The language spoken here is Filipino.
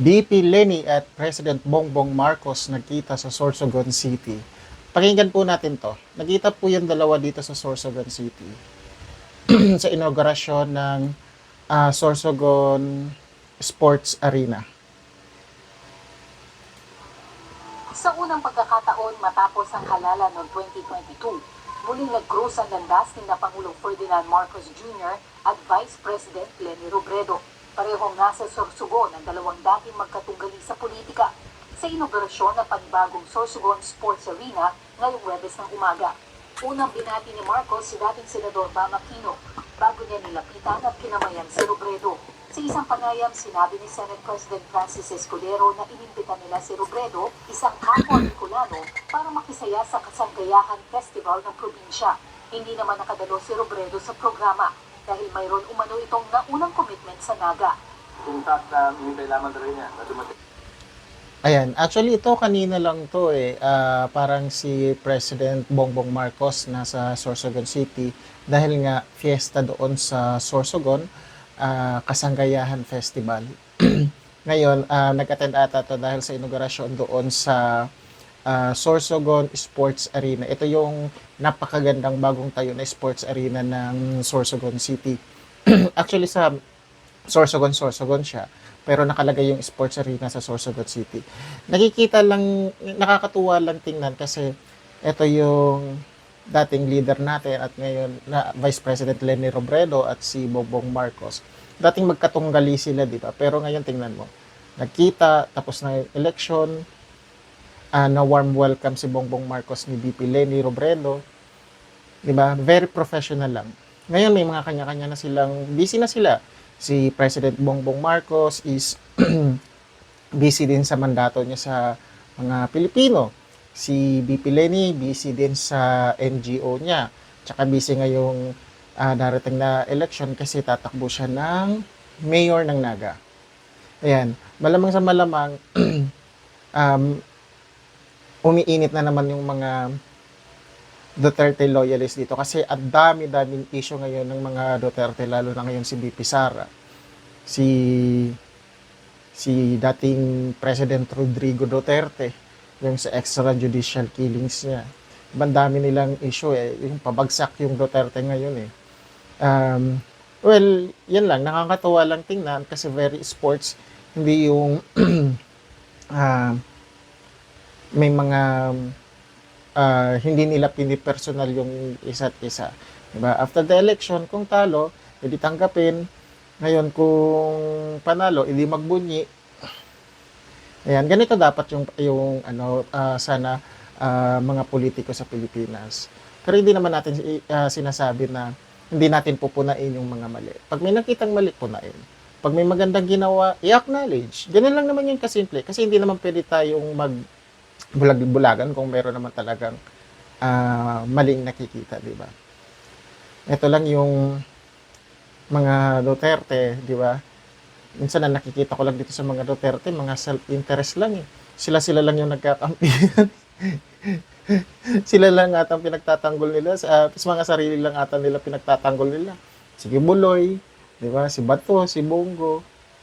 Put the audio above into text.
BP Lenny at President Bongbong Marcos nagkita sa Sorsogon City. Pakinggan po natin to. Nagkita po yung dalawa dito sa Sorsogon City sa inaugurasyon ng ah, Sorsogon Sports Arena. Sa unang pagkakataon matapos ang halalan noong 2022, muling nag-cruise ang landas ni na Pangulong Ferdinand Marcos Jr. at Vice President Lenny Robredo. Parehong nasa Sorsogon ang dalawang dating magkatunggali sa politika sa inaugurasyon ng panibagong Sorsogon Sports Arena ngayong Webes ng umaga. Unang binati ni Marcos si dating Senador Bam Aquino bago niya nilapitan at kinamayan si Robredo. Sa isang panayam, sinabi ni Senate President Francis Escudero na inimbita nila si Robredo, isang kapwa Bicolano, para makisaya sa Kasanggayahan Festival ng probinsya. Hindi naman nakadalo si Robredo sa programa dahil mayroon umano itong naunang commitment sa Naga. Kung fact na hinintay lamang talaga niya. Ayan, actually ito kanina lang to eh. Ah, parang si President Bongbong Marcos nasa Sorsogon City dahil nga fiesta doon sa Sorsogon, ah, Kasanggayahan Festival. Ngayon, ah, nag-attend ata to dahil sa inaugurasyon doon sa ah, Sorsogon Sports Arena. Ito yung napakagandang bagong tayo na sports arena ng Sorsogon City. actually sa Sorsogon, Sorsogon siya. Pero nakalagay yung sports arena sa Sorsogon City. Nakikita lang, nakakatuwa lang tingnan kasi ito yung dating leader natin at ngayon na Vice President Lenny Robredo at si Bongbong Marcos. Dating magkatunggali sila, di ba? Pero ngayon tingnan mo, nagkita, tapos na election, ah, na warm welcome si Bongbong Marcos ni VP Lenny Robredo. Di ba? Very professional lang. Ngayon may mga kanya-kanya na silang, busy na sila. Si President Bongbong Marcos is busy din sa mandato niya sa mga Pilipino. Si BP Lenny busy din sa NGO niya. Tsaka busy ngayong ah, darating na election kasi tatakbo siya ng mayor ng Naga. Ayan, malamang sa malamang um, umiinit na naman yung mga Duterte loyalists dito kasi ang dami-daming issue ngayon ng mga Duterte lalo na ngayon si BP Sara. Si si dating President Rodrigo Duterte yung sa extrajudicial killings niya. Ang dami nilang issue eh. Yung pabagsak yung Duterte ngayon eh. Um, well yan lang. Nakakatuwa lang tingnan kasi very sports. Hindi yung ah, may mga ah, hindi nila pinipersonal yung isa't isa. Diba? After the election, kung talo, edi tanggapin. Ngayon, kung panalo, edi magbunyi. Ayan, ganito dapat yung, yung ano, ah, sana ah, mga politiko sa Pilipinas. Pero hindi naman natin ah, sinasabi na hindi natin pupunain yung mga mali. Pag may nakitang mali, punain. Pag may magandang ginawa, i-acknowledge. Ganun lang naman yung kasimple. Kasi hindi naman pwede tayong mag bulag-bulagan kung meron naman talagang ah, maling nakikita, di ba? Ito lang yung mga Duterte, di ba? Minsan na nakikita ko lang dito sa mga Duterte, mga self-interest lang eh. Sila-sila lang yung nagkakampihan. sila lang ata ang pinagtatanggol nila. Sa mga sarili lang ata nila pinagtatanggol nila. Sige, Buloy, di ba? Si Bato, si Bongo.